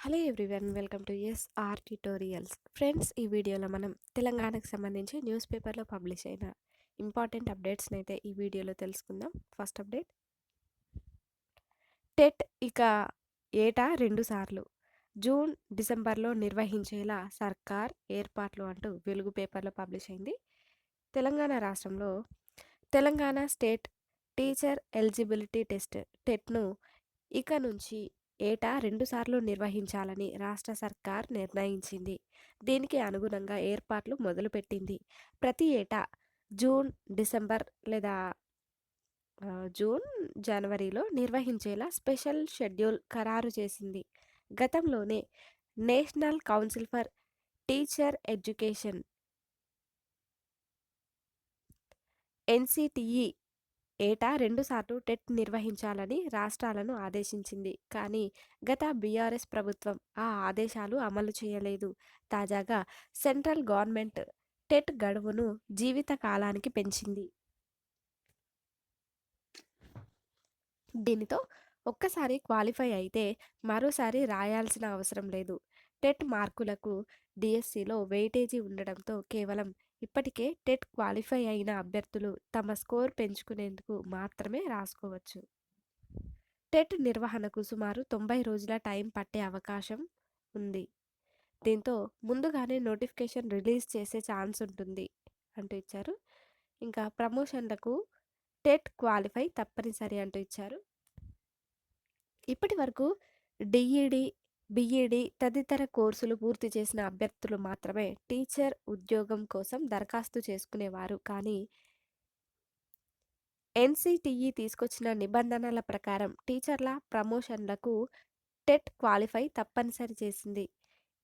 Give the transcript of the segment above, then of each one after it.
Hello everyone welcome to S R tutorials. Friends ఈ వీడియోలో మనం తెలంగాణకు సంబంధించి న్యూస్ పేపర్లో పబ్లిష్ అయిన ఇంపార్టెంట్ అప్డేట్స్ని అయితే ఈ వీడియోలో తెలుసుకుందాం. First update. టెట్ ఇక ఏటా? రెండు సార్లు. జూన్ డిసెంబర్లో నిర్వహించేలా సర్కార్ ఏర్పాట్లు అంటూ వెలుగు పేపర్లో పబ్లిష్ అయింది. తెలంగాణ రాష్ట్రంలో Telangana state teacher eligibility test టెట్ను ఇక నుంచి ఏటా రెండుసార్లు నిర్వహించాలని రాష్ట్ర సర్కార్ నిర్ణయించింది. దీనికి అనుగుణంగా ఏర్పాట్లు మొదలుపెట్టింది. ప్రతి ఏటా జూన్ డిసెంబర్ లేదా జూన్ జనవరిలో నిర్వహించేలా స్పెషల్ షెడ్యూల్ ఖరారు చేసింది. గతంలోనే national council for teacher education NCTE ఏటా రెండుసార్లు టెట్ నిర్వహించాలని రాష్ట్రాలను ఆదేశించింది. కానీ గత బీఆర్ఎస్ ప్రభుత్వం ఆ ఆదేశాలు అమలు చేయలేదు. తాజాగా సెంట్రల్ గవర్నమెంట్ టెట్ గడువును జీవిత కాలానికి పెంచింది. దీనితో ఒక్కసారి క్వాలిఫై అయితే మరోసారి రాయాల్సిన అవసరం లేదు. టెట్ మార్కులకు డిఎస్సిలో వెయిటేజీ ఉండడంతో కేవలం ఇప్పటికే టెట్ క్వాలిఫై అయిన అభ్యర్థులు తమ స్కోర్ పెంచుకునేందుకు మాత్రమే రాసుకోవచ్చు. టెట్ నిర్వహణకు సుమారు తొంభై రోజుల టైం పట్టే అవకాశం ఉంది. దీంతో ముందుగానే నోటిఫికేషన్ రిలీజ్ చేసే ఛాన్స్ ఉంటుంది అంటూ ఇచ్చారు. ఇంకా ప్రమోషన్లకు టెట్ క్వాలిఫై తప్పనిసరి అంటూ ఇచ్చారు. ఇప్పటి వరకు డిఈడి బిఈడి తదితర కోర్సులు పూర్తి చేసిన అభ్యర్థులు మాత్రమే టీచర్ ఉద్యోగం కోసం దరఖాస్తు చేసుకునేవారు. కానీ ఎన్సిటిఈ తీసుకొచ్చిన నిబంధనల ప్రకారం టీచర్ల ప్రమోషన్లకు టెట్ క్వాలిఫై తప్పనిసరి చేసింది.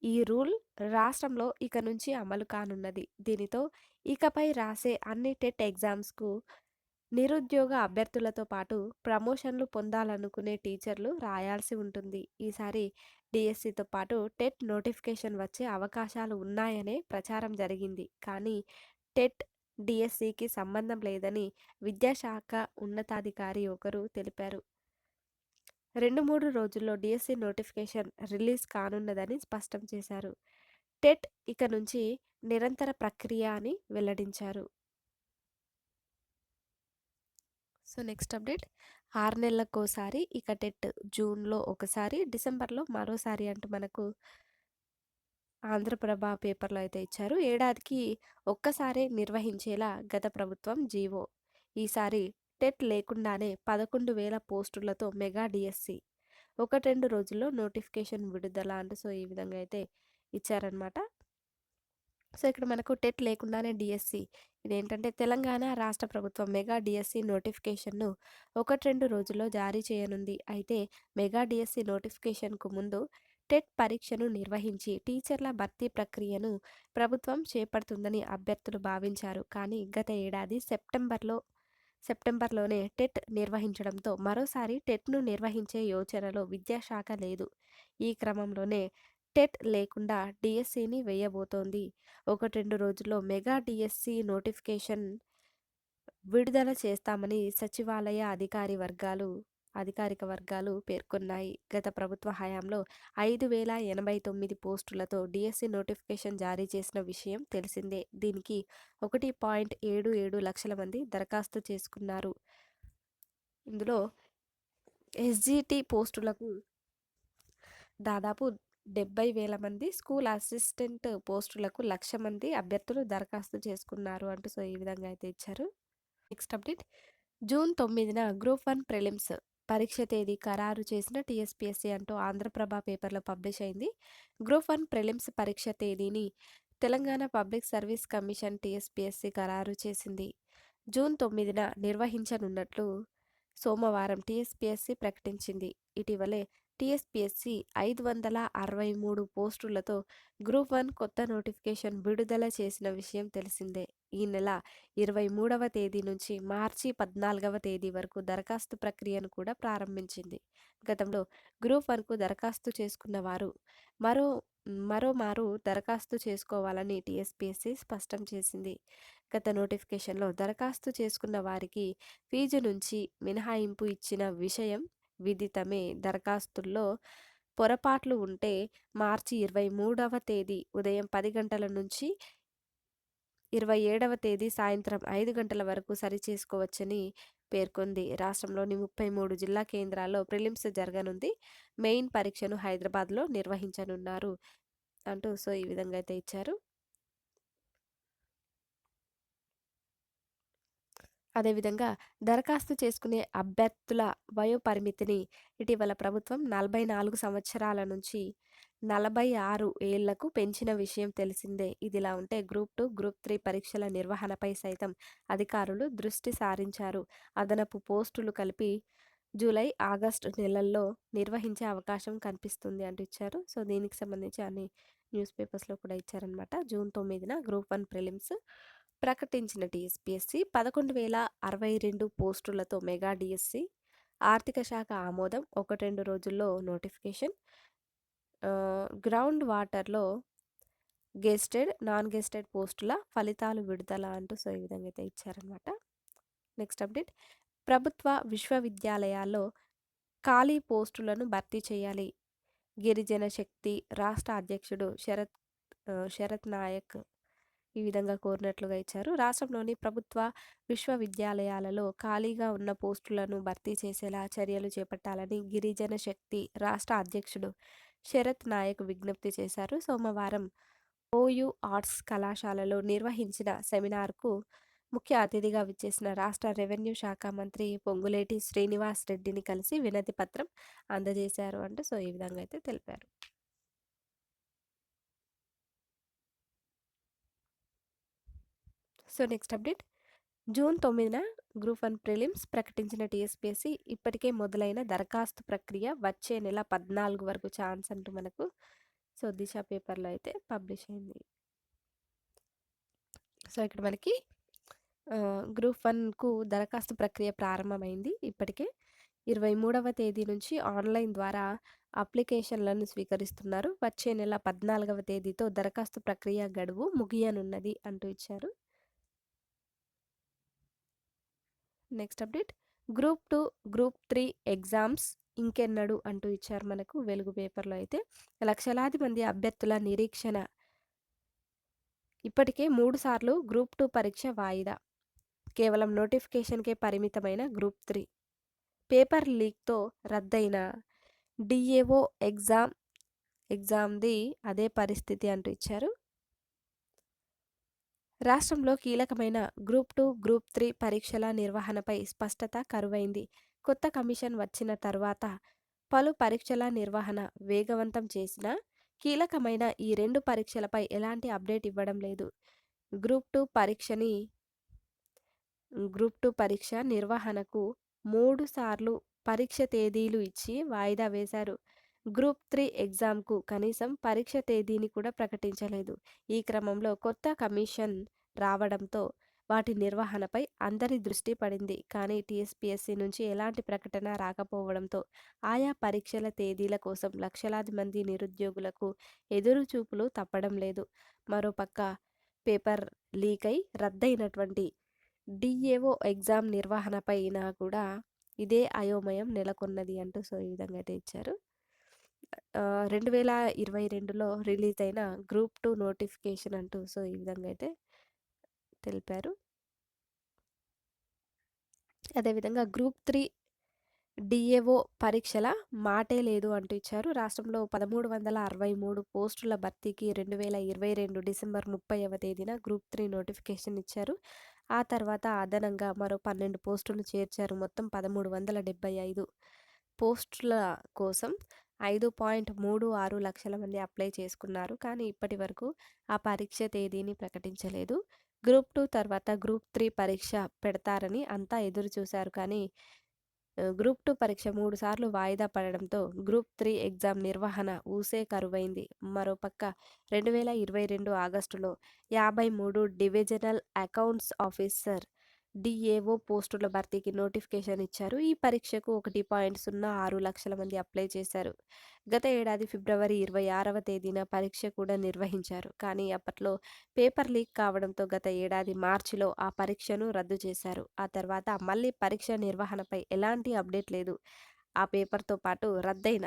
ఈ రూల్ రాష్ట్రంలో ఇక నుంచి అమలు కానున్నది. దీనితో ఇకపై రాసే అన్ని టెట్ ఎగ్జామ్స్కు నిరుద్యోగ అభ్యర్థులతో పాటు ప్రమోషన్లు పొందాలనుకునే టీచర్లు రాయాల్సి ఉంటుంది. ఈసారి డిఎస్సితో పాటు టెట్ నోటిఫికేషన్ వచ్చే అవకాశాలు ఉన్నాయనే ప్రచారం జరిగింది. కానీ టెట్ డిఎస్సికి సంబంధం లేదని విద్యాశాఖ ఉన్నతాధికారి ఒకరు తెలిపారు. రెండు మూడు రోజుల్లో డిఎస్సి నోటిఫికేషన్ రిలీజ్ కానున్నదని స్పష్టం చేశారు. టెట్ ఇక నుంచి నిరంతర ప్రక్రియ అని వెల్లడించారు. So next update. ఆరు నెలలకోసారి ఇక టెట్ జూన్లో ఒకసారి డిసెంబర్లో మరోసారి అంటూ మనకు ఆంధ్రప్రభ పేపర్లో అయితే ఇచ్చారు. ఏడాదికి ఒక్కసారే నిర్వహించేలా గత ప్రభుత్వం జీవో. ఈసారి టెట్ లేకుండానే పదకొండు వేల పోస్టులతో మెగా డిఎస్సి. ఒకటి రెండు రోజుల్లో నోటిఫికేషన్ విడుదల అంటూ సో ఈ విధంగా అయితే ఇచ్చారనమాట సో ఇక్కడ మనకు టెట్ లేకుండానే డిఎస్సి. ఇదేంటంటే తెలంగాణ రాష్ట్ర ప్రభుత్వం మెగా డిఎస్సి నోటిఫికేషన్ను ఒకటి రెండు రోజుల్లో జారీ చేయనుంది. అయితే మెగా డిఎస్సి నోటిఫికేషన్కు ముందు టెట్ పరీక్షను నిర్వహించి టీచర్ల భర్తీ ప్రక్రియను ప్రభుత్వం చేపడుతుందని అభ్యర్థులు భావించారు. కానీ గత ఏడాది సెప్టెంబర్లో సెప్టెంబర్లోనే టెట్ నిర్వహించడంతో మరోసారి టెట్ను నిర్వహించే యోచనలో విద్యాశాఖ లేదు. ఈ క్రమంలోనే టెట్ లేకుండా డిఎస్సిని వేయబోతోంది. ఒకటి రెండు రోజుల్లో మెగా డిఎస్సి నోటిఫికేషన్ విడుదల చేస్తామని సచివాలయ అధికారి వర్గాలు అధికారిక వర్గాలు పేర్కొన్నాయి. గత ప్రభుత్వ హయాంలో ఐదు వేల ఎనభై తొమ్మిది పోస్టులతో డిఎస్సి నోటిఫికేషన్ జారీ చేసిన విషయం తెలిసిందే. దీనికి ఒకటి పాయింట్ ఏడు ఏడు లక్షల మంది దరఖాస్తు చేసుకున్నారు. ఇందులో ఎస్జిటి పోస్టులకు దాదాపు డెబ్బై వేల మంది స్కూల్ అసిస్టెంట్ పోస్టులకు లక్ష మంది అభ్యర్థులు దరఖాస్తు చేసుకున్నారు అంటూ సో ఈ విధంగా అయితే ఇచ్చారు. Next update. జూన్ తొమ్మిదిన గ్రూప్ వన్ ప్రిలిమ్స్ పరీక్ష తేదీ ఖరారు చేసిన టీఎస్పీఎస్సీ అంటూ ఆంధ్రప్రభ పేపర్లో పబ్లిష్ అయింది. గ్రూప్ వన్ ప్రిలిమ్స్ పరీక్ష తేదీని Telangana public service commission TSPSC ఖరారు చేసింది. జూన్ తొమ్మిదిన నిర్వహించనున్నట్లు సోమవారం టీఎస్పీఎస్సీ ప్రకటించింది. ఇటీవలే టీఎస్పీఎస్సీ ఐదు వందల అరవై మూడు పోస్టులతో గ్రూప్ వన్ కొత్త నోటిఫికేషన్ విడుదల చేసిన విషయం తెలిసిందే. ఈ నెల ఇరవై మూడవ తేదీ నుంచి మార్చి పద్నాలుగవ తేదీ వరకు దరఖాస్తు ప్రక్రియను కూడా ప్రారంభించింది. గతంలో గ్రూప్ వన్కు దరఖాస్తు చేసుకున్న వారు మరో మరోమారు దరఖాస్తు చేసుకోవాలని టీఎస్పీఎస్సీ స్పష్టం చేసింది. గత నోటిఫికేషన్లో దరఖాస్తు చేసుకున్న వారికి ఫీజు నుంచి మినహాయింపు ఇచ్చిన విషయం విదితమే దరఖాస్తుల్లో పొరపాట్లు ఉంటే మార్చి ఇరవై మూడవ తేదీ ఉదయం పది గంటల నుంచి ఇరవై ఏడవ తేదీ సాయంత్రం ఐదు గంటల వరకు సరిచేసుకోవచ్చని పేర్కొంది. రాష్ట్రంలోని ముప్పై మూడు జిల్లా కేంద్రాల్లో ప్రిలిమ్స్ జరగనుంది. మెయిన్ పరీక్షను హైదరాబాద్లో నిర్వహించనున్నారు అంటూ సో ఈ విధంగా అయితే ఇచ్చారు. అదేవిధంగా దరఖాస్తు చేసుకునే అభ్యర్థుల వయో పరిమితిని ఇటీవల ప్రభుత్వం నలభై నాలుగు సంవత్సరాల నుంచి నలభై ఆరు ఏళ్ళకు పెంచిన విషయం తెలిసిందే. ఇదిలా ఉంటే గ్రూప్ టూ గ్రూప్ త్రీ పరీక్షల నిర్వహణపై సైతం అధికారులు దృష్టి సారించారు. అదనపు పోస్టులు కలిపి జూలై ఆగస్టు నెలల్లో నిర్వహించే అవకాశం కనిపిస్తుంది అంటూ ఇచ్చారు. సో దీనికి సంబంధించి అన్ని న్యూస్ పేపర్స్లో కూడా ఇచ్చారనమాట జూన్ తొమ్మిదిన గ్రూప్ వన్ ప్రిలిమ్స్ ప్రకటించిన డిఎస్పిఎస్సి పదకొండు వేల అరవై రెండు పోస్టులతో మెగా డిఎస్సి ఆర్థిక శాఖ ఆమోదం ఒకటి రెండు రోజుల్లో నోటిఫికేషన్ గ్రౌండ్ వాటర్లో గెస్టెడ్ నాన్ గెస్టెడ్ పోస్టుల ఫలితాలు విడుదల అంటూ సో ఈ విధంగా అయితే ఇచ్చారనమాట నెక్స్ట్ అప్డేట్. ప్రభుత్వ విశ్వవిద్యాలయాల్లో ఖాళీ పోస్టులను భర్తీ చేయాలి. గిరిజన శక్తి రాష్ట్ర అధ్యక్షుడు శరత్ శరత్ నాయక్ ఈ విధంగా కోరినట్లుగా ఇచ్చారు. రాష్ట్రంలోని ప్రభుత్వ విశ్వవిద్యాలయాలలో ఖాళీగా ఉన్న పోస్టులను భర్తీ చేసేలా చర్యలు చేపట్టాలని గిరిజన శక్తి రాష్ట్ర అధ్యక్షుడు శరత్ నాయక్ విజ్ఞప్తి చేశారు. సోమవారం ఓయూ ఆర్ట్స్ కళాశాలలో నిర్వహించిన సెమినార్కు ముఖ్య అతిథిగా విచ్చేసిన రాష్ట్ర రెవెన్యూ శాఖ మంత్రి పొంగులేటి శ్రీనివాస్ రెడ్డిని కలిసి వినతి పత్రం అందజేశారు అంటే సో ఈ విధంగా అయితే తెలిపారు. So next update. జూన్ తొమ్మిదిన గ్రూప్ వన్ ప్రిలిమ్స్ ప్రకటించిన టీఎస్పీఎస్సీ ఇప్పటికే మొదలైన దరఖాస్తు ప్రక్రియ వచ్చే నెల పద్నాలుగు వరకు ఛాన్స్ అంటూ మనకు. సో దిశ పేపర్లో అయితే పబ్లిష్ అయింది. సో ఇక్కడ మనకి గ్రూప్ వన్కు దరఖాస్తు ప్రక్రియ ప్రారంభమైంది ఇప్పటికే. ఇరవై మూడవ తేదీ నుంచి ఆన్లైన్ ద్వారా అప్లికేషన్లను స్వీకరిస్తున్నారు. వచ్చే నెల పద్నాలుగవ తేదీతో దరఖాస్తు ప్రక్రియ గడువు ముగియనున్నది అంటూ ఇచ్చారు. Next update. Group two group three exams ఇంకెన్నడు అంటూ ఇచ్చారు మనకు వెలుగు పేపర్లో అయితే. లక్షలాది మంది అభ్యర్థుల నిరీక్షణ. ఇప్పటికే మూడు సార్లు గ్రూప్ టూ పరీక్ష వాయిదా. కేవలం నోటిఫికేషన్కే పరిమితమైన గ్రూప్ త్రీ. పేపర్ లీక్తో రద్దయిన డిఏఓ ఎగ్జామ్ ఎగ్జామ్ది అదే పరిస్థితి అంటూ ఇచ్చారు. రాష్ట్రంలో కీలకమైన గ్రూప్ టూ గ్రూప్ త్రీ పరీక్షల నిర్వహణపై స్పష్టత కరువైంది. కొత్త కమిషన్ వచ్చిన తర్వాత పలు పరీక్షల నిర్వహణ వేగవంతం చేసిన కీలకమైన ఈ రెండు పరీక్షలపై ఎలాంటి అప్డేట్ ఇవ్వడం లేదు. గ్రూప్ టూ పరీక్షని గ్రూప్ టూ పరీక్ష నిర్వహణకు మూడు సార్లు పరీక్ష తేదీలు ఇచ్చి వాయిదా వేశారు. గ్రూప్ త్రీ ఎగ్జామ్కు కనీసం పరీక్ష తేదీని కూడా ప్రకటించలేదు. ఈ క్రమంలో కొత్త కమిషన్ రావడంతో వాటి నిర్వహణపై అందరి దృష్టి పడింది. కానీ టీఎస్పీఎస్సీ నుంచి ఎలాంటి ప్రకటన రాకపోవడంతో ఆయా పరీక్షల తేదీల కోసం లక్షలాది మంది నిరుద్యోగులకు ఎదురు చూపులు తప్పడం లేదు. మరోపక్క పేపర్ లీక్ అయి రద్దయినటువంటి డిఏఓ ఎగ్జామ్ నిర్వహణపైన కూడా ఇదే అయోమయం నెలకొన్నది అంటూ సో ఈ విధంగా అయితే ఇచ్చారు. రెండు వేల ఇరవై రెండులో రిలీజ్ అయిన గ్రూప్ టూ నోటిఫికేషన్ అంటూ సో ఈ విధంగా అయితే తెలిపారు. అదేవిధంగా గ్రూప్ త్రీ డిఏఓ పరీక్షల మాటే లేదు అంటూ ఇచ్చారు. రాష్ట్రంలో పదమూడు వందల అరవై మూడు పోస్టుల భర్తీకి రెండు వేల ఇరవై రెండు డిసెంబర్ ముప్పైవ తేదీన గ్రూప్ త్రీ నోటిఫికేషన్ ఇచ్చారు. ఆ తర్వాత అదనంగా మరో పన్నెండు పోస్టులు చేర్చారు. మొత్తం పదమూడు వందల డెబ్బై ఐదు పోస్టుల కోసం ఐదు పాయింట్ మూడు ఆరు లక్షల మంది అప్లై చేసుకున్నారు. కానీ ఇప్పటి వరకు ఆ పరీక్ష తేదీని ప్రకటించలేదు. గ్రూప్ టూ తర్వాత గ్రూప్ త్రీ పరీక్ష పెడతారని అంతా ఎదురు చూశారు. కానీ గ్రూప్ టూ పరీక్ష మూడు సార్లు వాయిదా పడడంతో గ్రూప్ త్రీ ఎగ్జామ్ నిర్వహణ ఊసే కరువైంది. మరోపక్క రెండు వేల ఇరవై రెండు ఆగస్టులో యాభై మూడు డివిజనల్ అకౌంట్స్ ఆఫీసర్ డిఏఓ పోస్టుల భర్తీకి నోటిఫికేషన్ ఇచ్చారు. ఈ పరీక్షకు ఒకటి పాయింట్ సున్నా ఆరు లక్షల మంది అప్లై చేశారు. గత ఏడాది ఫిబ్రవరి ఇరవై ఆరవ తేదీన పరీక్ష కూడా నిర్వహించారు. కానీ అప్పట్లో పేపర్ లీక్ కావడంతో గత ఏడాది మార్చిలో ఆ పరీక్షను రద్దు చేశారు. ఆ తర్వాత మళ్ళీ పరీక్ష నిర్వహణపై ఎలాంటి అప్డేట్ లేదు. ఆ పేపర్తో పాటు రద్దయిన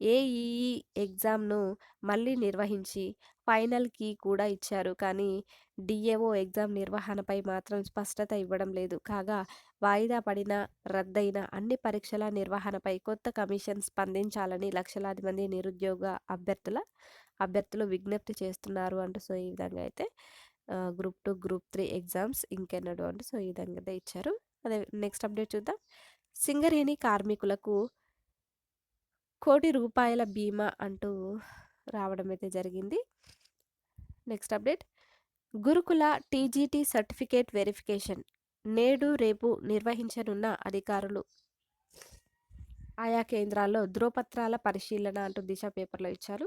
ఏఈఈ ఎగ్జామ్‌ను మళ్ళీ నిర్వహించి ఫైనల్కి కూడా ఇచ్చారు. కానీ డిఏఓ ఎగ్జామ్ నిర్వహణపై మాత్రం స్పష్టత ఇవ్వడం లేదు. కాగా వాయిదా పడిన, రద్దయిన అన్ని పరీక్షల నిర్వహణపై కొత్త కమిషన్ స్పందించాలని లక్షలాది మంది నిరుద్యోగ అభ్యర్థుల అభ్యర్థులు విజ్ఞప్తి చేస్తున్నారు అంటూ సో, ఈ విధంగా అయితే group two group three exams ఇంకెన్నడు అంటూ సో, ఈ విధంగా అయితే ఇచ్చారు. అదే నెక్స్ట్ అప్డేట్ చూద్దాం. సింగరేణి కార్మికులకు కోటి రూపాయల బీమా అంటూ రావడం అయితే జరిగింది. Next update. Gurukula TGT certificate verification నేడు, రేపు నిర్వహించనున్న అధికారులు. ఆయా కేంద్రాల్లో ధ్రువపత్రాల పరిశీలన అంటూ దిశ పేపర్‌లో ఇచ్చారు.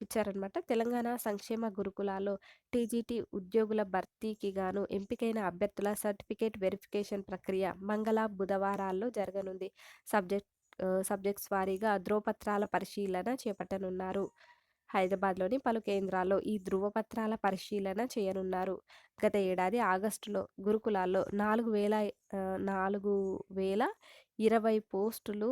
ఇచ్చారనమాట. తెలంగాణ సంక్షేమ గురుకులాల్లో టీజీటీ ఉద్యోగుల భర్తీకి గాను ఎంపికైన అభ్యర్థుల సర్టిఫికేట్ వెరిఫికేషన్ ప్రక్రియ మంగళ, బుధవారాల్లో జరగనుంది. సబ్జెక్ట్ సబ్జెక్ట్స్ వారీగా ధ్రువపత్రాల పరిశీలన చేపట్టనున్నారు. హైదరాబాద్‌లోని పలు కేంద్రాల్లో ఈ ధ్రువపత్రాల పరిశీలన చేయనున్నారు. గత ఏడాది ఆగస్టులో గురుకులాల్లో నాలుగు వేల నాలుగు వేల ఇరవై పోస్టులు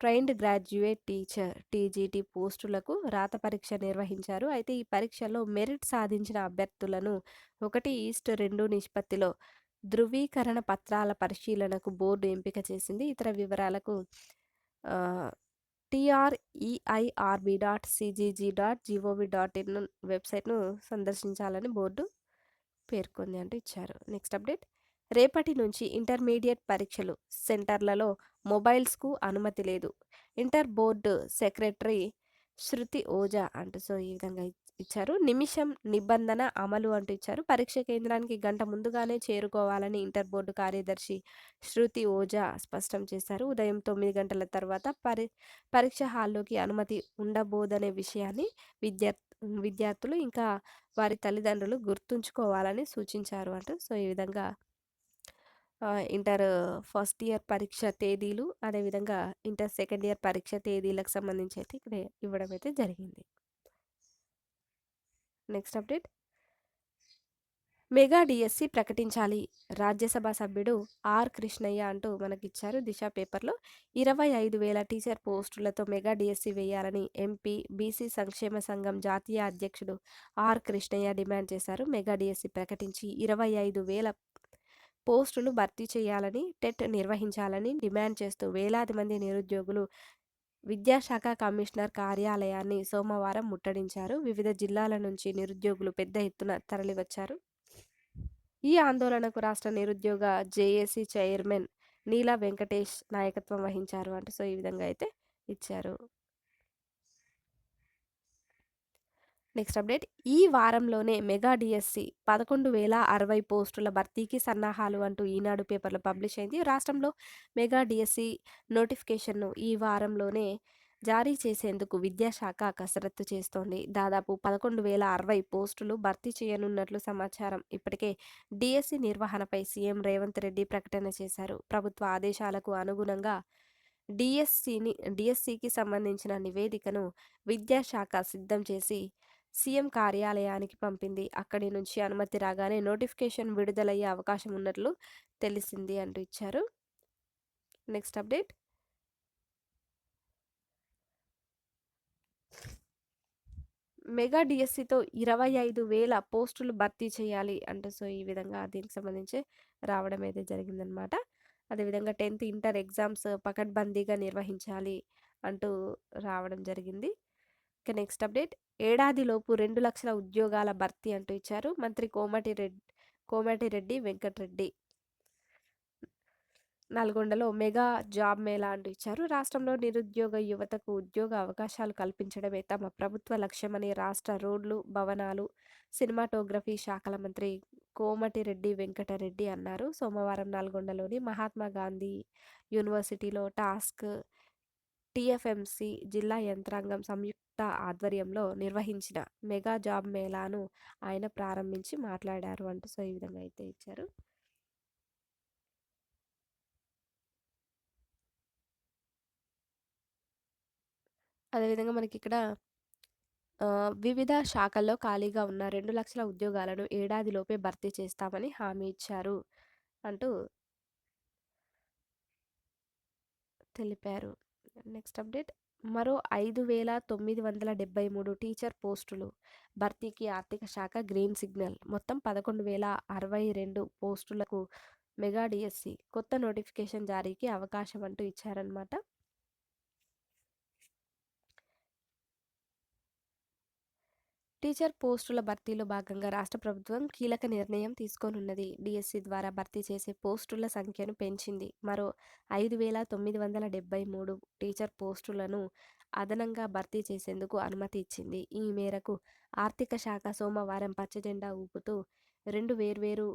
ట్రైన్డ్ గ్రాడ్యుయేట్ టీచర్ టీజీటీ పోస్టులకు రాత పరీక్ష నిర్వహించారు. అయితే ఈ పరీక్షలో మెరిట్ సాధించిన అభ్యర్థులను 1:2 నిష్పత్తిలో ధ్రువీకరణ పత్రాల పరిశీలనకు బోర్డు ఎంపిక చేసింది. ఇతర వివరాలకు TREIRB dot CGG dot gov dot in వెబ్‌సైట్‌ను సందర్శించాలని బోర్డు పేర్కొంది అంటూ ఇచ్చారు. Next update. రేపటి నుంచి ఇంటర్మీడియట్ పరీక్షలు సెంటర్లలో మొబైల్స్‌కు అనుమతి లేదు. Inter board secretary Shruti Ojha అంటూ సో, ఈ విధంగా ఇచ్చారు. నిమిషం నిబంధన అమలు అంటూ ఇచ్చారు. పరీక్ష కేంద్రానికి గంట ముందుగానే చేరుకోవాలని ఇంటర్ బోర్డు కార్యదర్శి శృతి ఓజా స్పష్టం చేశారు. ఉదయం తొమ్మిది గంటల తర్వాత పరి పరీక్ష హాల్లోకి అనుమతి ఉండబోదనే విషయాన్ని విద్యార్ విద్యార్థులు ఇంకా వారి తల్లిదండ్రులు గుర్తుంచుకోవాలని సూచించారు అంటూ సో, ఈ విధంగా ఇంటర్ ఫస్ట్ ఇయర్ పరీక్ష తేదీలు, అదేవిధంగా ఇంటర్ సెకండ్ ఇయర్ పరీక్ష తేదీలకు సంబంధించి అయితే ఇక్కడ ఇవ్వడం అయితే జరిగింది. Next update. మెగా డిఎస్సి ప్రకటించాలి. రాజ్యసభ సభ్యుడు ఆర్. కృష్ణయ్య అంటూ మనకిచ్చారు దిశ పేపర్‌లో. 25,000 టీచర్ పోస్టులతో మెగా డిఎస్సి వేయాలని ఎంపీ, బీసీ సంక్షేమ సంఘం జాతీయ అధ్యక్షుడు ఆర్. కృష్ణయ్య డిమాండ్ చేశారు. మెగా డిఎస్సి ప్రకటించి 25,000 పోస్టులు భర్తీ చేయాలని, టెట్ నిర్వహించాలని డిమాండ్ చేస్తూ వేలాది మంది నిరుద్యోగులు విద్యాశాఖ కమిషనర్ కార్యాలయాన్ని సోమవారం ముట్టడించారు. వివిధ జిల్లాల నుంచి నిరుద్యోగులు పెద్ద ఎత్తున తరలివచ్చారు. ఈ ఆందోళనకు రాష్ట్ర నిరుద్యోగ జేఏసీ చైర్మన్ నీలా వెంకటేష్ నాయకత్వం వహించారు అంటూ సో, ఈ విధంగా అయితే ఇచ్చారు. Next update. ఈ వారంలోనే మెగా డిఎస్సి పదకొండు వేల అరవై పోస్టుల భర్తీకి సన్నాహాలు అంటూ ఈనాడు పేపర్‌లో పబ్లిష్ అయింది. రాష్ట్రంలో మెగా డిఎస్సి నోటిఫికేషన్‌ను ఈ వారంలోనే జారీ చేసేందుకు విద్యాశాఖ కసరత్తు చేస్తోంది. దాదాపు 11,060 పోస్టులు భర్తీ చేయనున్నట్లు సమాచారం. ఇప్పటికే డిఎస్సి నిర్వహణపై సీఎం రేవంత్ రెడ్డి ప్రకటన చేశారు. ప్రభుత్వ ఆదేశాలకు అనుగుణంగా డిఎస్సిని డిఎస్సికి సంబంధించిన నివేదికను విద్యాశాఖ సిద్ధం చేసి సీఎం కార్యాలయానికి పంపింది. అక్కడి నుంచి అనుమతి రాగానే నోటిఫికేషన్ విడుదలయ్యే అవకాశం ఉన్నట్లు తెలిసింది అంటూ ఇచ్చారు. Next update. మెగా డిఎస్సీతో ఇరవై ఐదు వేల పోస్టులు భర్తీ చేయాలి అంటూ సో, ఈ విధంగా దీనికి సంబంధించి రావడం అయితే జరిగిందనమాట. అదేవిధంగా 10థ్ ఇంటర్ ఎగ్జామ్స్ పకడ్బందీగా నిర్వహించాలి అంటూ రావడం జరిగింది. ఇక నెక్స్ట్ అప్డేట్. ఏడాదిలోపు రెండు లక్షల ఉద్యోగాల భర్తీ అంటూ ఇచ్చారు. మంత్రి కోమటి రెడ్డి కోమటిరెడ్డి వెంకటరెడ్డి నల్గొండలో మెగా జాబ్ మేళా అంటూ ఇచ్చారు. రాష్ట్రంలో నిరుద్యోగ యువతకు ఉద్యోగ అవకాశాలు కల్పించడమే తమ ప్రభుత్వ లక్ష్యమని రాష్ట్ర రోడ్లు, భవనాలు, సినిమాటోగ్రఫీ శాఖల మంత్రి కోమటిరెడ్డి వెంకటరెడ్డి అన్నారు. సోమవారం నల్గొండలోని మహాత్మా గాంధీ యూనివర్సిటీలో టాస్క్, టీఎఫ్ఎంసీ జిల్లా యంత్రాంగం సంయుక్త ఆధ్వర్యంలో నిర్వహించిన మెగా జాబ్ మేళాను ఆయన ప్రారంభించి మాట్లాడారు అంటూ సో, ఈ విధంగా అయితే ఇచ్చారు. అదేవిధంగా మనకి ఇక్కడ వివిధ శాఖల్లో ఖాళీగా ఉన్న రెండు లక్షల ఉద్యోగాలను ఏడాదిలోపే భర్తీ చేస్తామని హామీ ఇచ్చారు అంటూ తెలిపారు. Next update. మరో ఐదు వేల తొమ్మిది వందల డెబ్బై మూడు టీచర్ పోస్టులు. భర్తీకి ఆర్థిక శాఖ గ్రీన్ సిగ్నల్. మొత్తం పదకొండు వేల అరవై రెండు పోస్టులకు మెగా డిఎస్సి. కొత్త నోటిఫికేషన్ జారీకి అవకాశం అంటూ ఇచ్చారనమాట టీచర్ పోస్టుల భర్తీలో భాగంగా రాష్ట్ర ప్రభుత్వం కీలక నిర్ణయం తీసుకోనున్నది. డిఎస్సి ద్వారా భర్తీ చేసే పోస్టుల సంఖ్యను పెంచింది. మరో ఐదు వేల తొమ్మిది వందల డెబ్బై మూడు టీచర్ పోస్టులను అదనంగా భర్తీ చేసేందుకు అనుమతి ఇచ్చింది. ఈ మేరకు ఆర్థిక శాఖ సోమవారం పచ్చజెండా ఊపుతూ రెండు వేర్వేరు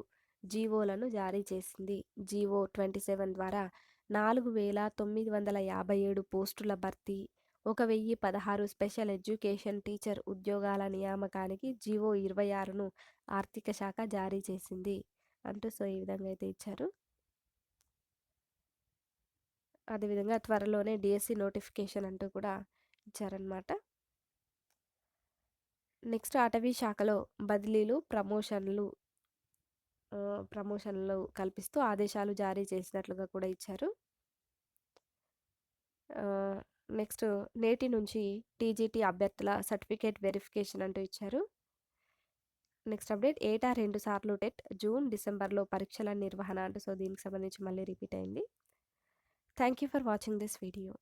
జీవోలను జారీ చేసింది. జీవో ట్వంటీ సెవెన్ ద్వారా నాలుగు వేల తొమ్మిది వందల యాభై ఏడు పోస్టుల భర్తీ ఒక వెయ్యి పదహారు స్పెషల్ ఎడ్యుకేషన్ టీచర్ ఉద్యోగాల నియామకానికి జీవో ఇరవై ఆరును ఆర్థిక శాఖ జారీ చేసింది. అంటూ సో ఈ విధంగా అయితే ఇచ్చారు. అదేవిధంగా త్వరలోనే డిఎస్సి నోటిఫికేషన్ అంటూ కూడా ఇచ్చారనమాట నెక్స్ట్ అటవీ శాఖలో బదిలీలు ప్రమోషన్లు ప్రమోషన్లు కల్పిస్తూ ఆదేశాలు జారీ చేసినట్లుగా కూడా ఇచ్చారు. నెక్స్ట్ నేటి నుంచి టీజీటీ అభ్యర్థుల సర్టిఫికేట్ వెరిఫికేషన్ అంటూ ఇచ్చారు. నెక్స్ట్ అప్డేట్ ఏటా రెండు సార్లు టెట్ జూన్ డిసెంబర్లో పరీక్షల నిర్వహణ అంటూ సో దీనికి సంబంధించి మళ్ళీ రిపీట్ అయింది. Thank you for watching this video.